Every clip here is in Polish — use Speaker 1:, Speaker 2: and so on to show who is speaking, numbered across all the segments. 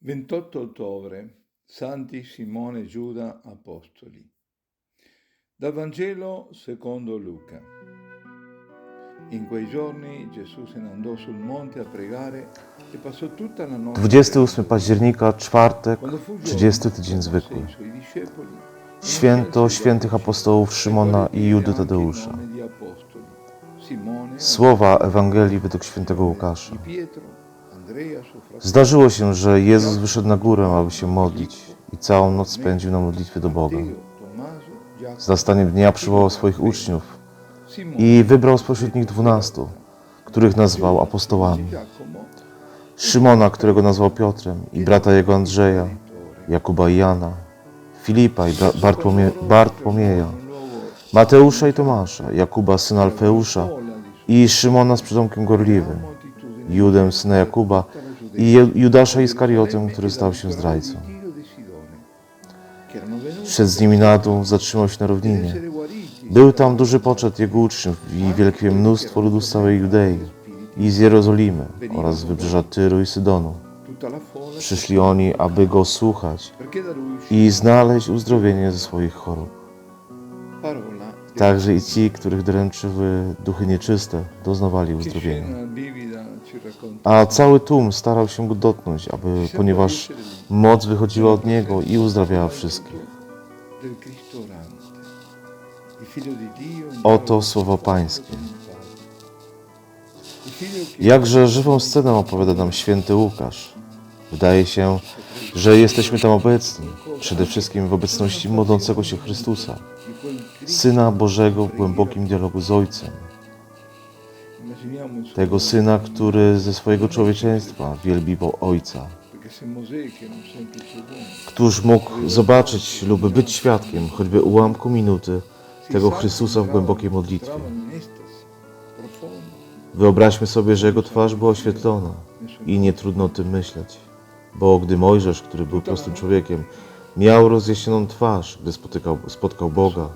Speaker 1: 28 ottobre, Santi Simone e Giuda Apostoli. Dal Vangelo secondo Luca. In quei giorni Gesù se ne andò sul monte a pregare e passò tutta la notte.
Speaker 2: 28 października, czwartek,
Speaker 1: Quando fu giorno,
Speaker 2: 30 tydzień zwykły.
Speaker 1: discepoli,
Speaker 2: Święto świętych apostołów Szymona i Judy Tadeusza. Słowa Ewangelii według świętego Łukasza. Zdarzyło się, że Jezus wyszedł na górę, aby się modlić i całą noc spędził na modlitwie do Boga. Z nastaniem dnia przywołał swoich uczniów i wybrał spośród nich dwunastu, których nazwał apostołami. Szymona, którego nazwał Piotrem i brata jego Andrzeja, Jakuba i Jana, Filipa i Bartłomie, Bartłomieja, Mateusza i Tomasza, Jakuba syna Alfeusza i Szymona z przydomkiem Gorliwym, Judem syna Jakuba i Ju- Judasza Iskariotę, który stał się zdrajcą. Szedł z nimi na dół, zatrzymał się na równinie. Był tam duży poczet jego uczniów i wielkie mnóstwo ludu z całej Judei i z Jerozolimy oraz z wybrzeża Tyru i Sydonu. Przyszli oni, aby go słuchać i znaleźć uzdrowienie ze swoich chorób. Także i ci, których dręczyły duchy nieczyste, doznawali uzdrowienia. A cały tłum starał się go dotknąć, aby, ponieważ moc wychodziła od niego i uzdrawiała wszystkich. Oto słowo Pańskie. Jakże żywą scenę opowiada nam święty Łukasz. Wydaje się, że jesteśmy tam obecni, przede wszystkim w obecności modlącego się Chrystusa, Syna Bożego w głębokim dialogu z Ojcem. Tego Syna, który ze swojego człowieczeństwa wielbił Ojca. Któż mógł zobaczyć lub być świadkiem choćby ułamku minuty tego Chrystusa w głębokiej modlitwie. Wyobraźmy sobie, że jego twarz była oświetlona i nie trudno o tym myśleć. Bo gdy Mojżesz, który był prostym człowiekiem, miał rozjaśnioną twarz, gdy spotykał, spotkał Boga,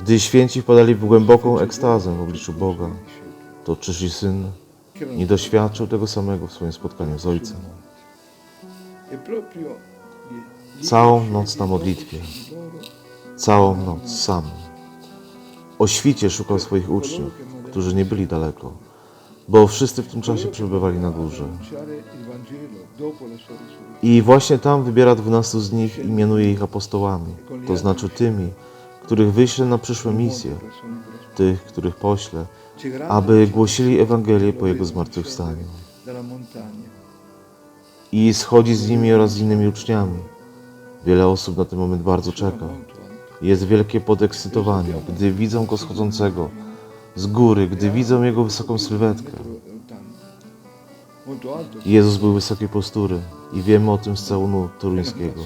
Speaker 2: gdy święci wpadali w głęboką ekstazę w obliczu Boga, to czyż i Syn nie doświadczył tego samego w swoim spotkaniu z Ojcem? Całą noc na modlitwie, całą noc sam. O świcie szukał swoich uczniów, którzy nie byli daleko, bo wszyscy w tym czasie przebywali na górze. I właśnie tam wybiera dwunastu z nich i mianuje ich apostołami, to znaczy tymi, których wyśle na przyszłe misje, tych, których pośle, aby głosili Ewangelię po Jego zmartwychwstaniu. I schodzi z nimi oraz z innymi uczniami. Wiele osób na ten moment bardzo czeka. Jest wielkie podekscytowanie, gdy widzą Go schodzącego z góry, gdy widzą Jego wysoką sylwetkę. Jezus był wysokiej postury i wiemy o tym z całunu toruńskiego.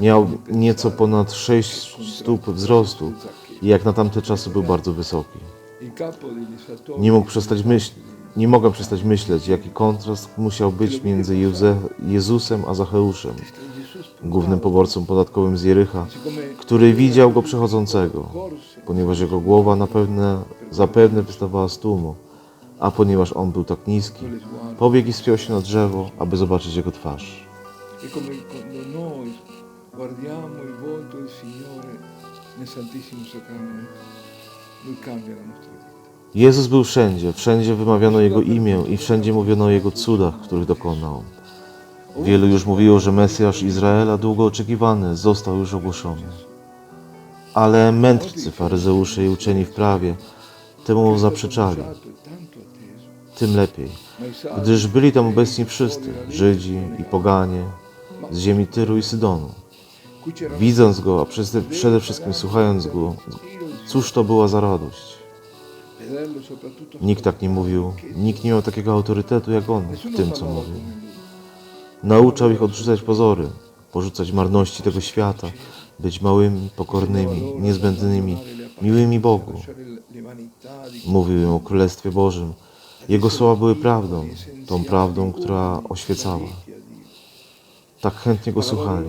Speaker 2: Miał nieco ponad 6 stóp wzrostu i jak na tamte czasy był bardzo wysoki. Nie mógł przestać nie mogę przestać myśleć, jaki kontrast musiał być między Jezusem a Zacheuszem, głównym poborcą podatkowym z Jericha, który widział go przechodzącego, ponieważ jego głowa napewne, zapewne wystawała z tłumu, a ponieważ on był tak niski, pobiegł i spiął się na drzewo, aby zobaczyć jego twarz. Jezus był wszędzie, wszędzie wymawiano Jego imię i wszędzie mówiono o Jego cudach, których dokonał. Wielu już mówiło, że Mesjasz Izraela, długo oczekiwany, został już ogłoszony. Ale mędrcy, faryzeusze i uczeni w prawie temu zaprzeczali. Tym lepiej, gdyż byli tam obecni wszyscy, Żydzi i poganie, z ziemi Tyru i Sydonu. Widząc Go, a przede- wszystkim słuchając Go, cóż to była za radość. Nikt tak nie mówił, nikt nie miał takiego autorytetu jak on w tym, co mówił. Nauczał ich odrzucać pozory, porzucać marności tego świata, być małymi, pokornymi, niezbędnymi, miłymi Bogu. Mówił im o Królestwie Bożym. Jego słowa były prawdą, tą prawdą, która oświecała. Tak chętnie go słuchali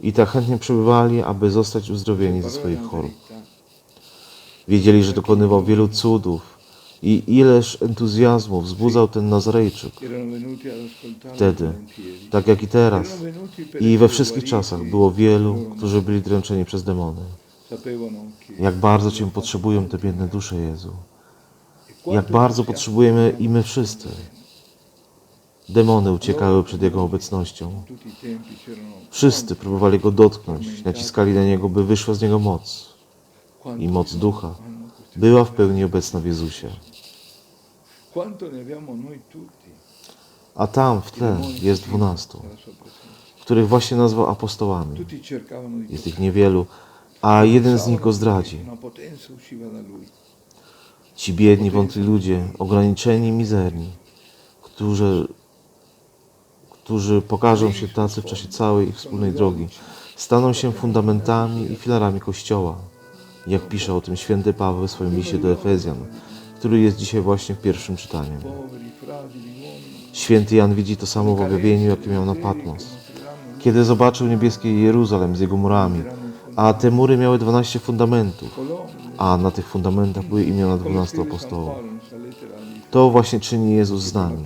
Speaker 2: i tak chętnie przebywali, aby zostać uzdrowieni ze swoich chorób. Wiedzieli, że dokonywał wielu cudów I ileż entuzjazmu wzbudzał ten Nazarejczyk, wtedy, tak jak i teraz. I we wszystkich czasach było wielu, którzy byli dręczeni przez demony. Jak bardzo Cię potrzebują te biedne dusze, Jezu. Jak bardzo potrzebujemy i my wszyscy. Demony uciekały przed Jego obecnością. Wszyscy próbowali Go dotknąć, naciskali na Niego, by wyszła z Niego moc. I moc Ducha była w pełni obecna w Jezusie. A tam w tle jest dwunastu, których właśnie nazwał apostołami. Jest ich niewielu, a jeden z nich go zdradzi. Ci biedni, wątli ludzie, ograniczeni, mizerni, którzy, którzy pokażą się tacy w czasie całej ich wspólnej drogi, staną się fundamentami i filarami Kościoła, jak pisze o tym święty Paweł w swoim liście do Efezjan, który jest dzisiaj właśnie w pierwszym czytaniu. Święty Jan widzi to samo w objawieniu, jakie miał na Patmos, kiedy zobaczył niebieskie Jeruzalem z jego murami, a te mury miały 12 fundamentów, a na tych fundamentach były imiona 12
Speaker 1: San
Speaker 2: apostołów. To właśnie czyni Jezus z nami,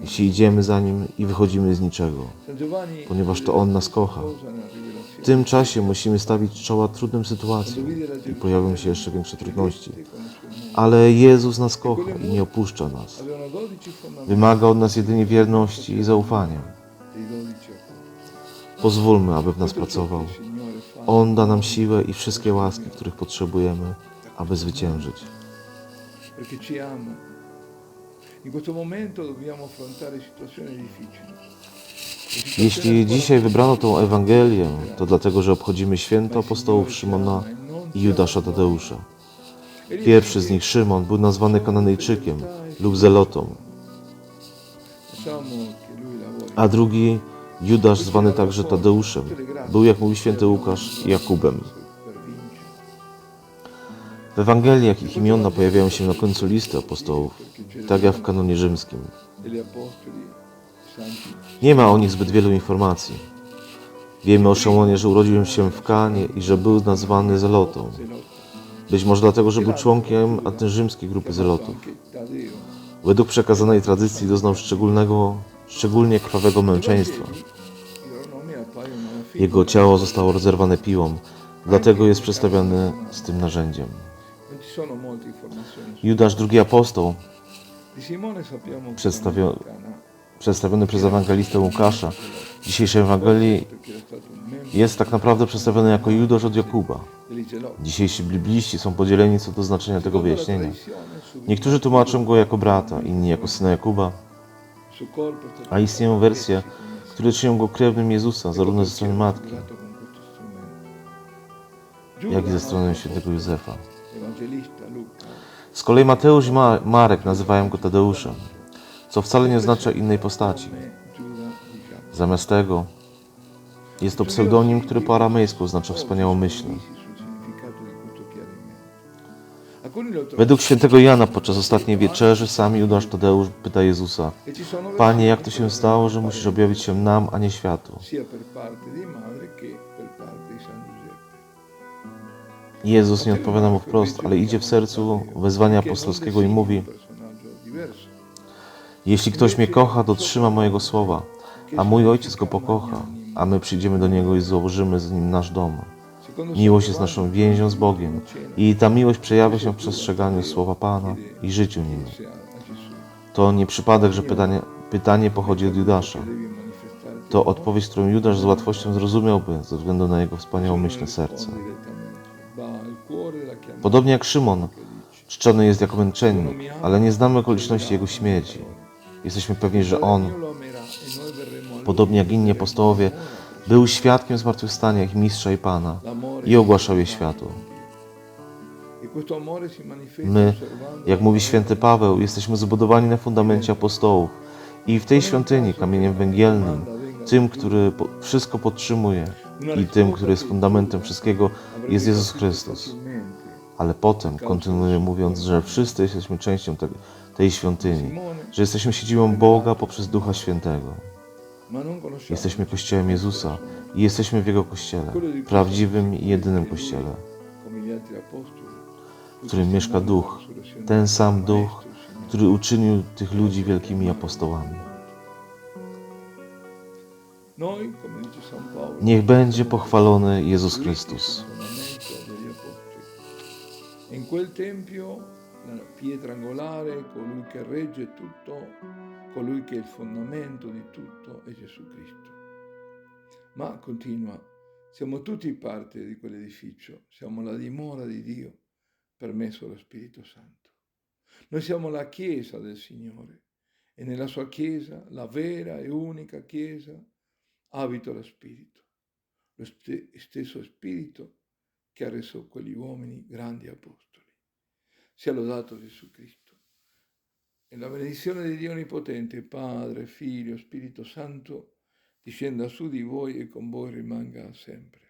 Speaker 2: jeśli idziemy za Nim i wychodzimy z niczego, ponieważ to On nas kocha. W tym czasie musimy stawić czoła trudnym sytuacjom i pojawią się jeszcze większe trudności. Ale Jezus nas kocha i nie opuszcza nas.
Speaker 1: avevano 12 fondamenti
Speaker 2: Wymaga od nas jedynie wierności i zaufania.
Speaker 1: dei 12 apostoli
Speaker 2: Pozwólmy, aby w nas pracował. On da nam siłę i wszystkie łaski, których potrzebujemy, aby zwyciężyć.
Speaker 1: perché ci ama in questo momento dobbiamo affrontare situazioni difficili Le situazioni
Speaker 2: Jeśli dzisiaj wybrano tą Ewangelię, to dlatego, że obchodzimy święto apostołów Szymona i Judasza Tadeusza. Pierwszy z nich, Szymon, był nazwany Kananejczykiem lub Zelotą, a drugi, Judasz, zwany także Tadeuszem, był, jak mówi święty Łukasz, Jakubem. W Ewangeliach ich imiona pojawiają się na końcu listy apostołów, tak jak w kanonie rzymskim. Nie ma o nich zbyt wielu informacji. Wiemy o Szymonie, że urodził się w Kanie i że był nazwany Zelotą. Być może dlatego, że był członkiem rzymskiej grupy Zelotów. Według przekazanej tradycji doznał szczególnego, szczególnie krwawego męczeństwa. Jego ciało zostało rozerwane piłą, dlatego jest przedstawiony z tym narzędziem. Judasz, drugi apostoł, przedstawiony przez ewangelistę Łukasza w dzisiejszej Ewangelii, jest tak naprawdę przedstawiony jako Judasz od Jakuba.
Speaker 1: Zeloti
Speaker 2: Dzisiejsi bibliści są podzieleni co do znaczenia tego wyjaśnienia. Niektórzy tłumaczą go jako brata, inni jako syna Jakuba, a istnieją wersje, które czynią go krewnym Jezusa, zarówno ze strony matki, jak i ze strony świętego Józefa. Z kolei Mateusz i Ma- Marek nazywają go Tadeuszem, co wcale nie oznacza innej postaci. Zamiast tego jest to pseudonim, który po aramejsku oznacza wspaniałomyślny.
Speaker 1: Sul
Speaker 2: Według świętego Jana podczas ostatniej wieczerzy sam Judasz Tadeusz pyta Jezusa Panie, jak to się stało, że musisz objawić się nam, a nie światu? Jezus nie odpowiada mu wprost, ale idzie w sercu wezwania apostolskiego i mówi. Jeśli ktoś mnie kocha, to trzyma mojego słowa, a mój Ojciec go pokocha, a my przyjdziemy do Niego i założymy z Nim nasz dom. Miłość jest naszą więzią z Bogiem i ta miłość przejawia się w przestrzeganiu słowa Pana i życiu Nim. To nie przypadek, że pytanie, pytanie pochodzi od Judasza. To odpowiedź, którą Judasz z łatwością zrozumiałby ze względu na jego wspaniałomyślne serce. Podobnie jak Szymon, czczony jest jako męczennik, ale nie znamy okoliczności jego śmierci. Jesteśmy pewni, że on, podobnie jak inni apostołowie, był świadkiem zmartwychwstania ich mistrza i Pana i ogłaszał je światu. My, jak mówi święty Paweł, jesteśmy zbudowani na fundamencie apostołów i w tej świątyni kamieniem węgielnym, tym, który wszystko podtrzymuje i tym, który jest fundamentem wszystkiego, jest Jezus Chrystus. Ale potem kontynuuje mówiąc, że wszyscy jesteśmy częścią te, tej świątyni, że jesteśmy siedzibą Boga poprzez Ducha Świętego. Jesteśmy Kościołem Jezusa i jesteśmy w Jego Kościele, prawdziwym i jedynym Kościele. w którym mieszka Duch, ten sam Duch, który uczynił tych ludzi wielkimi apostołami. Niech będzie pochwalony Jezus Chrystus.
Speaker 1: In quel tempio la pietra angolare, colui che regge tutto, colui che è il fondamento di tutto è Gesù Cristo. Ma continua, siamo tutti parte di quell'edificio, siamo la dimora di Dio, permesso dallo Spirito Santo. Noi siamo la Chiesa del Signore e nella sua Chiesa, la vera e unica Chiesa, abita lo Spirito, lo ste- stesso Spirito che ha reso quegli uomini grandi apostoli. Sia lodato Gesù Cristo. E la benedizione di Dio Onnipotente, Padre, Figlio, Spirito Santo, discenda su di voi e con voi rimanga sempre.